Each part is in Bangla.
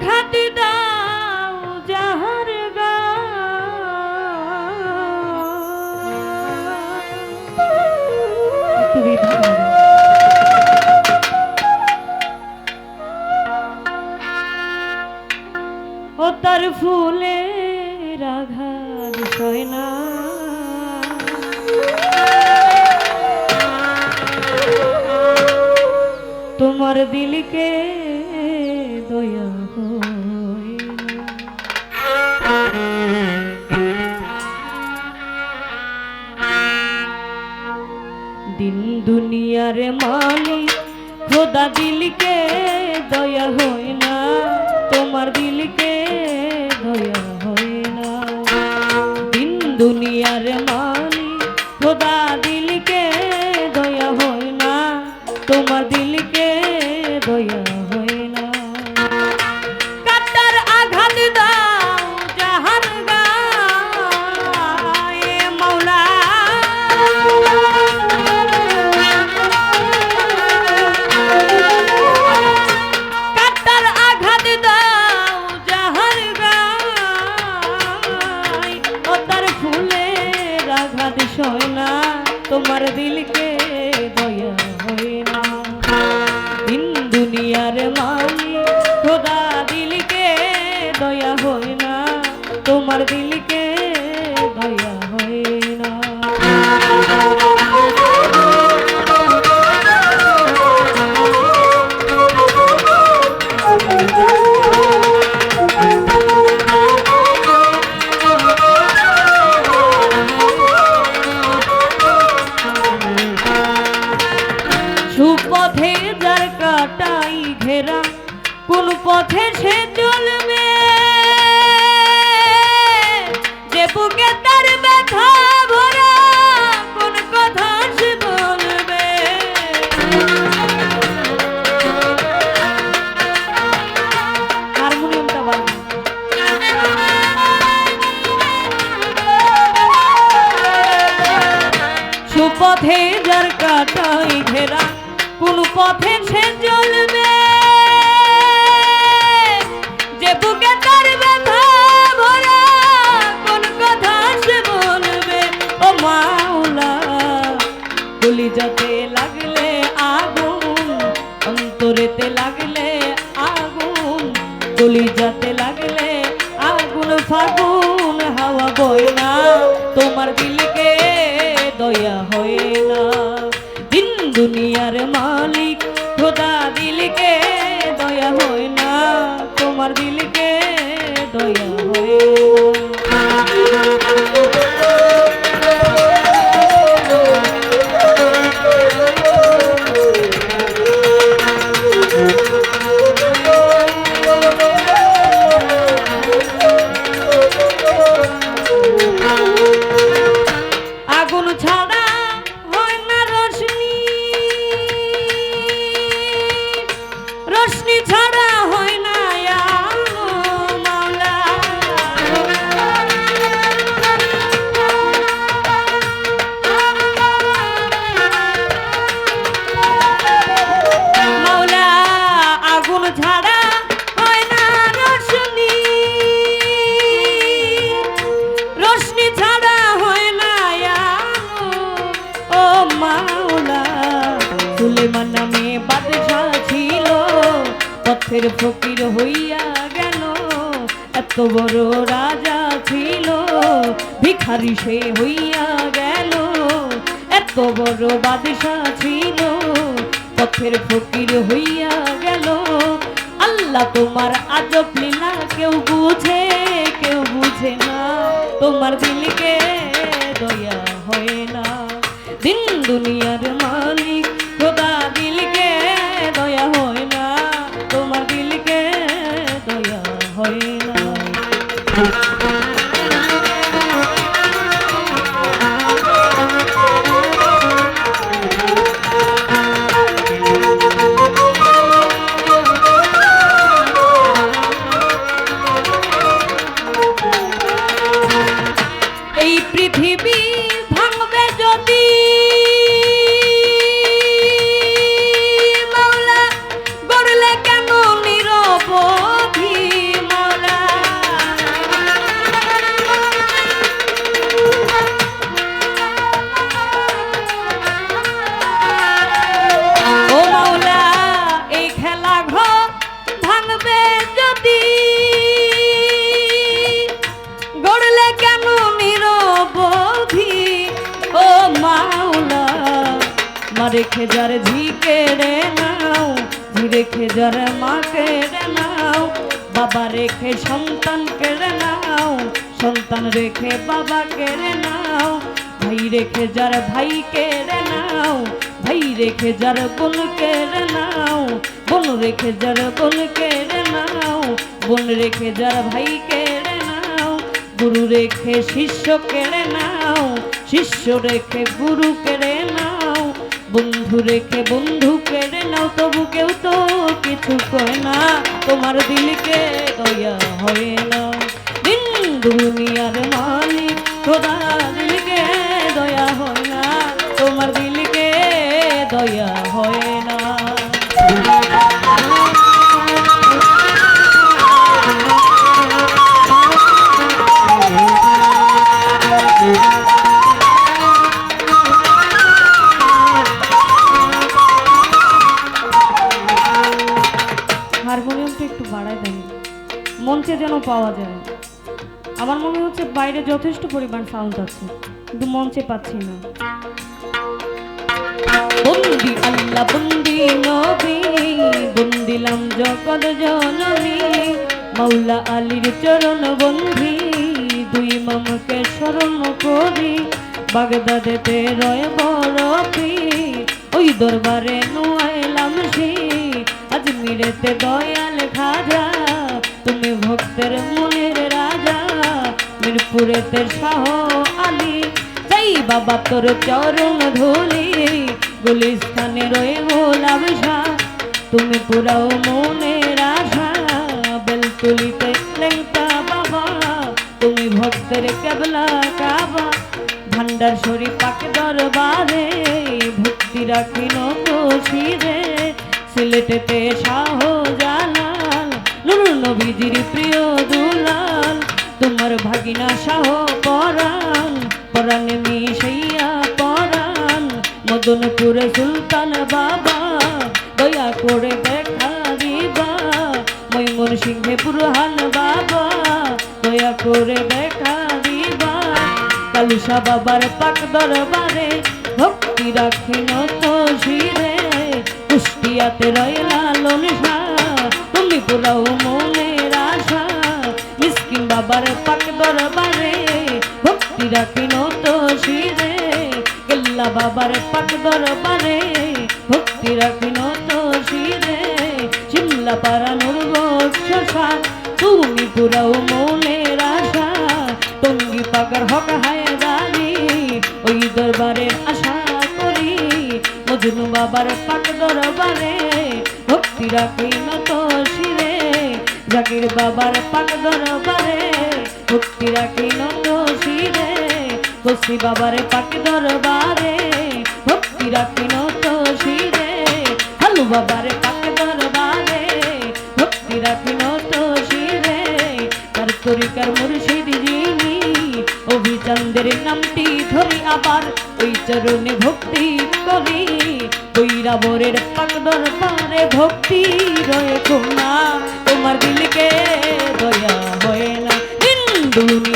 ঘাটি দাও যাহার ও তার ফুলে রাঘার সয়না তোমার দিলকে দুনিয়ার মানু খোদা দিলকে দয়া হই না তোমার দিলকে খোদা দিলকে পথের ফকির হইয়া গেল। এত বড় রাজা ছিল, ভিখারি সে হইয়া গেল। এত বড় বাদশাহ ছিল, পথের ফকির হইয়া গেল। আল্লাহ তোমার আজব লীলা কেউ বুঝে কেউ বুঝে না। তোমার দিলকে দয়া হয় না। দিন দুনিয়ার রেখে যার ঝি কেড়ে নাও ঝি রেখে যার মা কেড়ে নাও, বাবা রেখে সন্তান কেড়ে নাও, সন্তান রেখে বাবা কেড়ে নাও, ভাই রেখে যার ভাই কেড়ে নাও, ভাই রেখে যার বোন কেড়ে নাও, বোন রেখে যার বোন কেড়ে নাও, বোন রেখে যার ভাই কেড়ে নাও, গুরু রেখে শিষ্য কেড়ে নাও, শিষ্য রেখে গুরু কেড়ে নাও বন্ধু রেখে বন্ধু কেড়ে নাও, তবু কেউ তো কিছু কয় না। তোমার দিলকে দয়া হয় না। দিন দুনিয়ার মালিক, খোদা দিলকে দয়া হয় না। তোমার দিলকে দয়া হয় মঞ্চে যেন পাওয়া যায়। আমার মনে হচ্ছে বাইরে যথেষ্ট পরিমাণ সাউন্ড আছে, কিন্তু মঞ্চে পাচ্ছি না। বন্দি আল্লাহ, বন্দি নবী, বন্দিলাম আলীর চরণ বন্ধি, দুই মামকে স্মরণ করি। বাগদাদেতে রয় বড় ওই দরবারে নুয়াইলাম সি আজমিরেতে দয়াল খাজা তুমি ভক্তের মনের রাজা মিরপুরেতে শাহ আলী। যাই বাবা তোর চরণ ধুলি, গুলিস্তানে রয়ে গোলাম তুমি পুরাও মনের আশা, বেলতুলিতে লেংটা বাবা। তুমি ভক্তের কেবলা কাবা ভান্ডার শরীফ পাক দরবারে, ভক্তি রাখি নশিরে সিলেটেতে শাহ নবীজির প্রিয় দুলাল, তোমার ভাগিনা শাহ পরাণ, পরাণে মিশাইয়া পরাণ, মদনপুরে সুলতান বাবা, দয়া করে দেখা দিবা ময়মন সিংহে পুরহান বাবা, দয়া করে দেখা দিবা। কালুসা বাবার পাক দরবারে ভক্তি রাখি নত কুষ্টিয়াতে রয়লা লনসা তুমি পুরাও মিসকিন বাবার পাক দরবারে, ভক্তি রাখি নত শিরে। গেল্লা বাবার পাক দরবারে, ভক্তি রাখি নত শিরে। শিমলা পাড়া নুর তুমি পুরাও মনের আশা। টঙ্গি পাকার হক হায়দারি ওই দরবারের আশা করি। মজনু বাবার পাক দরবারে, ভক্তি রাখি জাকির বাবার পাক দরবারে, ভক্তি রাখি নত শিরে। কসি বাবার পাক দরবারে, ভক্তি রাখি নত শিরে। হালু বাবার পাক দরবারে, ভক্তি রাখি নত শিরে। তার তরিকার মুর্শিদ যিনি অভিচন্দ্রের নামটি ধরি আবার, ওই চরণে ভক্তি করি। বৈরাবরের পাক দরবারে ভক্তি রয়ে না তোমার দিলকে দয়া হয় না। দিন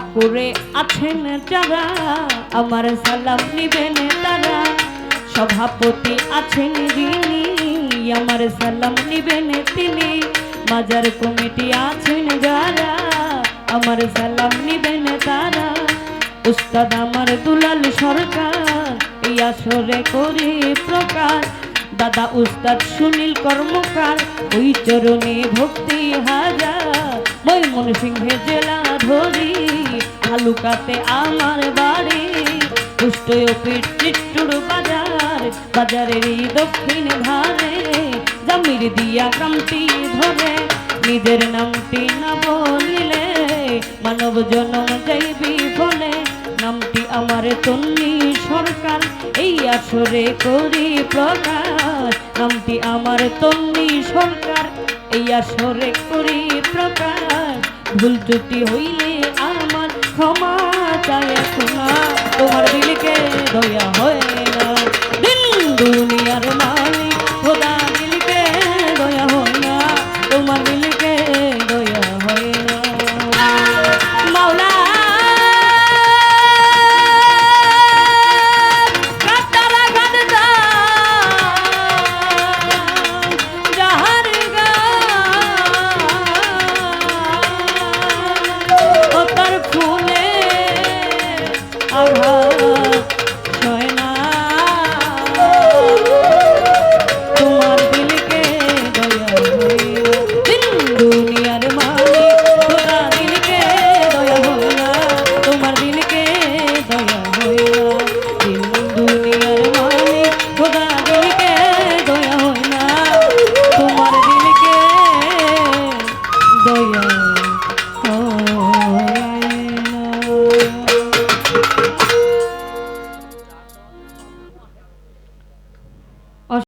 করে আছেন যারা, আমার সালাম নিবেন তারা। সভাপতি আছেন যিনি, আমার সালাম নিবেন তিনি। মাজার কমিটি আছেন যারা, আমার সালাম নিবেন তারা। উস্তাদ আমার দুলাল সরকার, এই আসরে করি প্রকাশ দাদা উস্তাদ সুনীল কর্মকার, ওই চরণে ভক্তি হাজার। ময়মন সিংহে জেলা ধরি। ভালুকাতে আমার বাড়ি। কুষ্টয়পীঠ চিট্টুর বাজার, বাজারের দক্ষিণ ধারে। জামির দিয়া কামটি ধরে, নিজের নামটি না বলিলে মানব জনম যাইবি ফলে নামটি আমার তন্নি সরকার, এই আসরে করি প্রকাশ নামটি আমার তন্নি সরকার, এই আসরে করি প্রকাশ ভুল ত্রুটি হইলে ক্ষমা